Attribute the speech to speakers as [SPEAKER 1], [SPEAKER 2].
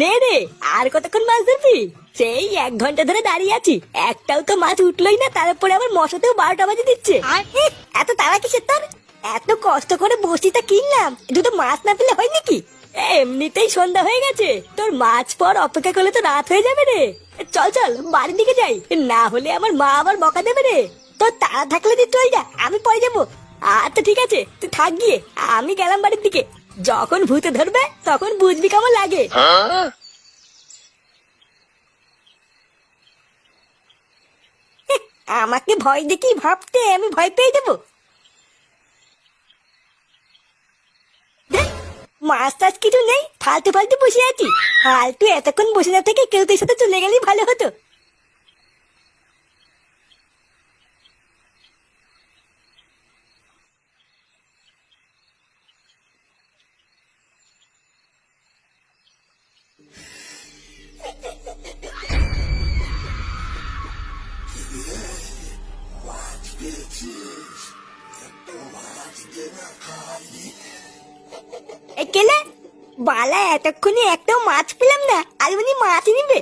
[SPEAKER 1] নে রে আর কতক্ষণ মাছ ধরবি? সেই এক ঘণ্টা ধরে দাঁড়িয়ে আছি। একটাও তো মাছ উঠলোই না তারপরে আবার মশাতেও বারোটা বাজে দিচ্ছে। এত তারা কিসের তোর? এত কষ্ট করে বসিটা কিনলাম দুটো মাছ না পেলে হয় নাকি? এমনিতেই সন্ধ্যা হয়ে গেছে তোর মাছ পর অপেক্ষা করলে তো রাত হয়ে যাবে রে। চল চল বাড়ির দিকে যাই না হলে আমার মা আবার বকা দেবে রে। তোর তাড়া থাকলে তুই চল যা আমি পরে যাব। আচ্ছা ঠিক আছে তুই থাক গিয়ে আমি গেলাম বাড়ির দিকে। যখন ভূতে ধরবে, তখন বুঝবি কেমন লাগে। আমাকে ভয় দেখি, ভাবতে আমি ভয় পেয়ে যাব। মাছ টাছ কিছু নেই, ফালতু ফালতু বসে আছি। ফালতু এতক্ষণ বসে না থেকে কেউ তোর সাথে চলে গেলেই ভালো হতো। কেলে বালা এতক্ষণে একটাও মাছ পেলাম না আর উনি মাছ নিবে।